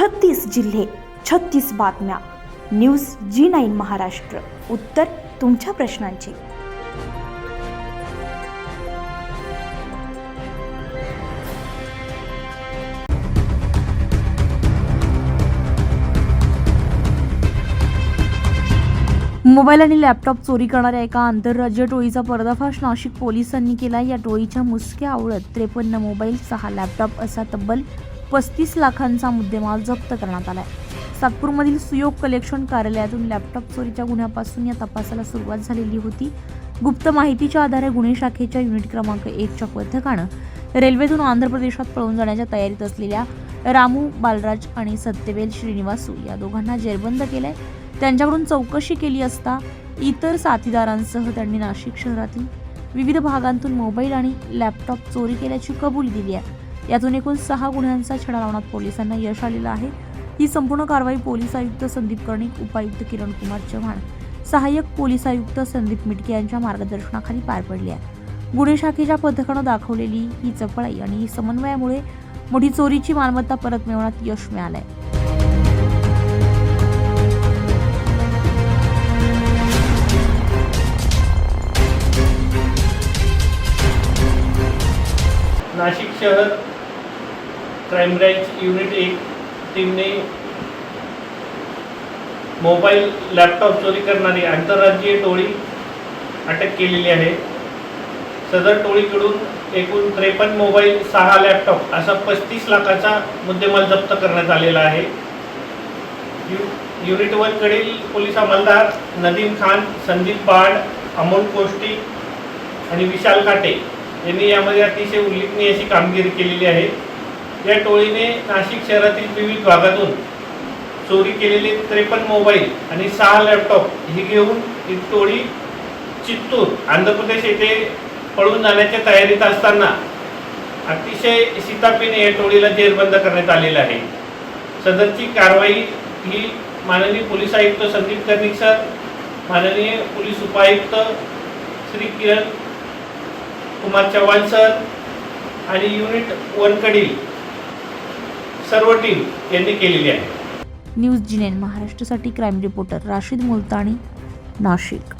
छत्तीस जिल्हे छत्तीस बातम्या. News G nine Maharashtra. उत्तर तुमच्या प्रश्नांची. मोबाईल आणि लॅपटॉप चोरी करणाऱ्या एका आंतरराज्य टोळीचा पर्दाफाश नाशिक पोलिसांनी केला. या टोळीच्या मुसक्या आवळत त्रेपन्न मोबाईल सहा लॅपटॉप असा तब्बल पस्तीस लाखांचा मुद्देमाल जप्त करण्यात आला आहे सातपूरमधील सुयोग कलेक्शन कार्यालयातून लॅपटॉप चोरीच्या गुन्ह्यापासून या तपासाला सुरुवात झालेली होती. गुप्त माहितीच्या आधारे गुन्हे शाखेच्या युनिट क्रमांक एकच्या पथकानं रेल्वेतून आंध्र प्रदेशात पळून जाण्याच्या तयारीत असलेल्या रामू बालराज आणि सत्यवेल श्रीनिवासू या दोघांना जेरबंद केलंय. त्यांच्याकडून चौकशी केली असता इतर साथीदारांसह त्यांनी नाशिक शहरातील विविध भागांतून मोबाईल आणि लॅपटॉप चोरी केल्याची कबुली दिली आहे. यातून एकूण सहा गुन्ह्यांचा छडा लावण्यात पोलिसांना यश आलेलं आहे. ही संपूर्ण कारवाई पोलीस आयुक्त संदीप कर्णिक उपायुक्त किरण कुमार चव्हाण सहाय्यक पोलीस आयुक्त संदीप मिटके यांच्या मार्गदर्शनाखाली पार पडली आहे. गुन्हे शाखेच्या पथकानं दाखवलेली ही चपळाई आणि ही समन्वयामुळे मोठी चोरीची मालमत्ता परत मिळवण्यात यश मिळालंय. नाशिक शहर क्राईम ब्रँच युनिट एक टीमने मोबाईल लॅपटॉप चोरी करणारी आंतरराज्यीय टोळी अटक केलेली आहे. सदर टोळीकडून एकूण त्रेपन्न मोबाईल सहा लॅपटॉप असा पस्तीस लाखाचा मुद्देमाल जप्त करण्यात आलेला आहे. यु युनिट वनकडील पोलीस अंमलदार नदीम खान संदीप बाड अमोल कोष्टी आणि विशाल काटे यांनी यामध्ये अतिशय उल्लेखनीय अशी कामगिरी केलेली आहे. या टोळीने नाशिक शहरातील विविध भागातून चोरी केलेले त्रेपन्न मोबाईल आणि सहा लॅपटॉप ही घेऊन ही टोळी चित्तूर आंध्र प्रदेश येथे पळून जाण्याच्या तयारीत असताना अतिशय शितापीने या टोळीला जेरबंद करण्यात आलेलं आहे. सदरची कारवाई ही माननीय पोलीस आयुक्त संदीप कर्णिक सर माननीय पोलीस उपायुक्त श्री किरण कुमार चव्हाण सर आणि युनिट वनकडील सर्व टीम यांनी केलेली आहे. न्यूज जिनेन महाराष्ट्रासाठी क्राईम रिपोर्टर राशीद मुलतानी नाशिक.